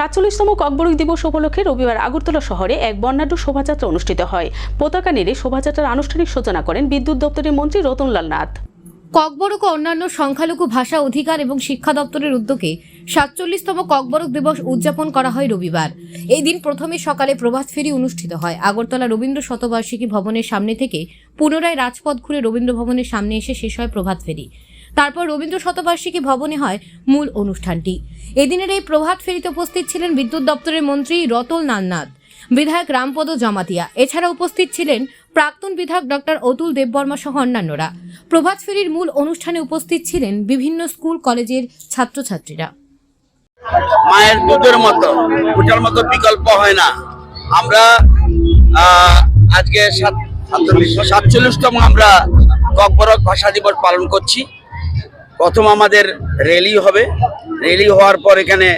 সাতচল্লিশতম ককবরক দিবস উপলক্ষে রবিবার আগরতলা শহরে এক বর্ণাঢ্য শোভাযাত্রা অনুষ্ঠিত হয়। পতাকা নেড়ে শোভাযাত্রার আনুষ্ঠানিক সূচনা করেন বিদ্যুৎ দপ্তরের মন্ত্রী রতনলাল নাথ। ককবরক অন্যান্য সংখ্যালঘু ভাষা অধিকার এবং শিক্ষা দপ্তরের উদ্যোগে সাতচল্লিশতম ককবরক দিবস উদযাপন করা হয় রবিবার। এই দিন প্রথমে সকালে প্রভাত ফেরি অনুষ্ঠিত হয়। আগরতলা রবীন্দ্র শতবার্ষিকী ভবনের সামনে থেকে পুনরায় রাজপথ ঘুরে রবীন্দ্র ভবনের সামনে এসে শেষ হয় প্রভাত ফেরি। তারপর রবীন্দ্র শতবার্ষিকী ভবনে হয় মূল অনুষ্ঠানটি। এদিনের এই প্রভাত ফেরিতে উপস্থিত ছিলেন বিদ্যুৎ দপ্তরের মন্ত্রী রতল নান্নাথ, বিধায়ক রামপদ জামাতিয়া এছাড়া উপস্থিত ছিলেন প্রাক্তন বিধায়ক ডক্টর অতুল দেববর্মা সহ অন্যান্যরা। প্রভাত ফেরির মূল অনুষ্ঠানে উপস্থিত ছিলেন বিভিন্ন স্কুল, কলেজের ছাত্রছাত্রীরা। মায়ের দুধের মতো ওটার মতো বিকল্প হয় না। আমরা আজকে সাতচল্লিশতম আমরা ককবরক ভাষা দিবস পালন করছি। প্রথম আমাদের র্যালি হবে। র্যালি হওয়ার পর এখানে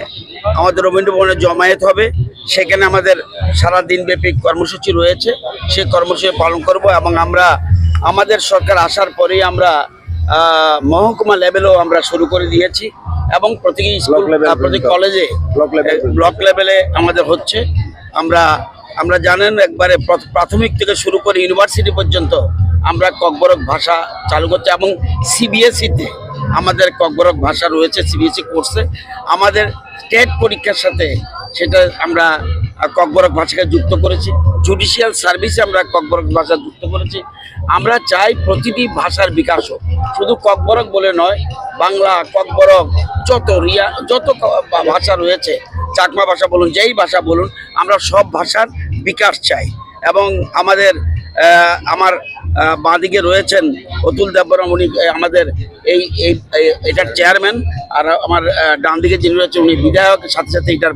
আমাদের রবীন্দ্র ভবনে জমায়েত হবে। সেখানে আমাদের সারা দিনব্যাপী কর্মসূচি রয়েছে। সেই কর্মসূচি পালন করব এবং আমরা আমাদের সরকার আসার পরেই আমরা মহকুমা লেভেলেও আমরা শুরু করে দিয়েছি এবং প্রতি স্কুল প্রতি কলেজে ব্লক লেভেলে আমাদের হচ্ছে। আমরা আমরা জানেন একবারে প্র- প্রাথমিক থেকে শুরু করে ইউনিভার্সিটি পর্যন্ত আমরা ককবরক ভাষা চালু করছি এবং সিবিএসইতে আমাদের ককবরক ভাষা রয়েছে সিবিএসই কোর্সে আমাদের টেট পরীক্ষার সাথে সেটা আমরা ককবরক ভাষাকে যুক্ত করেছি। জুডিশিয়াল সার্ভিসে আমরা ককবরক ভাষা যুক্ত করেছি। আমরা চাই প্রতিটি ভাষার বিকাশ হোক। শুধু ককবরক বলে নয়, বাংলা, ককবরক, যত রিয়া, যত ভাষা রয়েছে, চাকমা ভাষা বলুন, যেই ভাষা বলুন, আমরা সব ভাষার বিকাশ চাই। এবং আমাদের আমার বাঁদিকে রয়েছেন অতুল দেববরম, উনি আমাদের এই এই এটার চেয়ারম্যান আর আমার ডান দিকে যিনি রয়েছেন, উনি বিধায়ক, সাথে সাথে এটার